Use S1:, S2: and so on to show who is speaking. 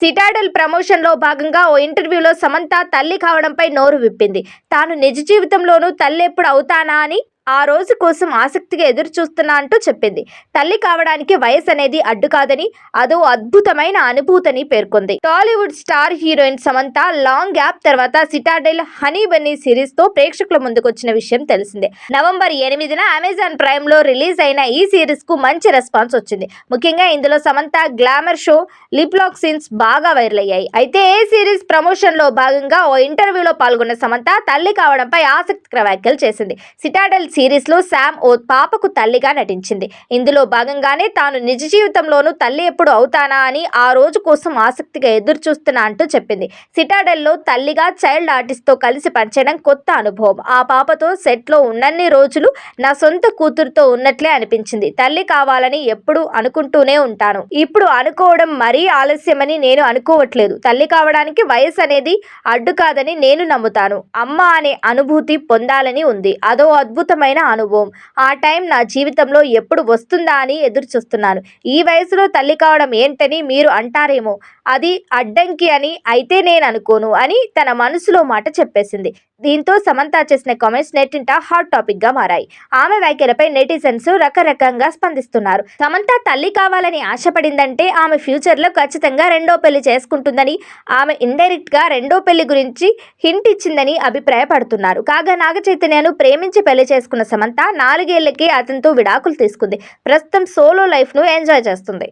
S1: Citadel ప్రమోషన్లో భాగంగా ఓ ఇంటర్వ్యూలో సమంత తల్లి కావడంపై నోరు విప్పింది. తాను నిజ జీవితంలోనూ తల్లి ఎప్పుడు అవుతానా అని ఆ రోజు కోసం ఆసక్తిగా ఎదురు చూస్తున్నా అంటూ చెప్పింది. తల్లి కావడానికి వయసు అనేది అడ్డు కాదని అదో అద్భుతమైన అనుభూతిని పేర్కొంది. Tollywood star heroine Samantha long gap తర్వాత సిటాడెల్ హనీ బన్నీ సిరీస్తో ప్రేక్షకుల ముందుకొచ్చిన విషయం తెలిసిందే. నవంబర్ ఎనిమిదిన అమెజాన్ ప్రైమ్లో రిలీజ్ అయిన ఈ సిరీస్కు మంచి రెస్పాన్స్ వచ్చింది. ముఖ్యంగా ఇందులో Samantha glamour show lip lock scenes బాగా వైరల్ అయ్యాయి. అయితే ఏ సిరీస్ ప్రమోషన్లో భాగంగా ఓ ఇంటర్వ్యూలో పాల్గొన్న సమంత తల్లి కావడంపై ఆసక్తికర వ్యాఖ్యలు చేసింది. సిటాడెల్ సిరీస్లో శామ్ ఓ పాపకు తల్లిగా నటించింది. ఇందులో భాగంగానే తాను నిజ జీవితంలోనూ తల్లి ఎప్పుడు అవుతానా అని ఆ రోజు కోసం ఆసక్తిగా ఎదురు చూస్తున్నా అంటూ చెప్పింది. సిటాడెల్లో తల్లిగా చైల్డ్ ఆర్టిస్ట్తో కలిసి పనిచేయడం కొత్త అనుభవం. ఆ పాపతో సెట్లో ఉన్నన్ని రోజులు నా సొంత కూతురుతో ఉన్నట్లే అనిపించింది. తల్లి కావాలని ఎప్పుడు అనుకుంటూనే ఉంటాను. ఇప్పుడు అనుకోవడం మరీ ఆలస్యమని నేను అనుకోవట్లేదు. తల్లి కావడానికి వయసు అనేది అడ్డు కాదని నేను నమ్ముతాను. అమ్మ అనే అనుభూతి పొందాలని ఉంది. అదో అద్భుతం అద్భుతమైన అనుభవం. ఆ టైం నా జీవితంలో ఎప్పుడు వస్తుందా అని ఎదురు చూస్తున్నాను ఈ వయసులో తల్లి కావడం ఏంటని మీరు అంటారేమో. అది అడ్డంకి అని అయితే నేను అనుకోను అని తన మనసులో మాట చెప్పేసింది. దీంతో సమంత చేసిన కామెంట్స్ నెట్టింట హాట్ టాపిక్గా మారాయి. ఆమె వ్యాఖ్యలపై నెటిజన్స్ రకరకంగా స్పందిస్తున్నారు. సమంత తల్లి కావాలని ఆశపడిందంటే ఆమె ఫ్యూచర్లో ఖచ్చితంగా రెండో పెళ్ళి చేసుకుంటుందని ఆమె ఇండైరెక్ట్గా రెండో పెళ్ళి గురించి హింట్ ఇచ్చిందని అభిప్రాయపడుతున్నారు. కాగా నాగ చైతన్యను ప్రేమించి పెళ్ళి చేసుకున్న సమంత నాలుగేళ్ళకే అతనితో విడాకులు తీసుకుంది. ప్రస్తుతం సోలో లైఫ్ను ఎంజాయ్ చేస్తుంది.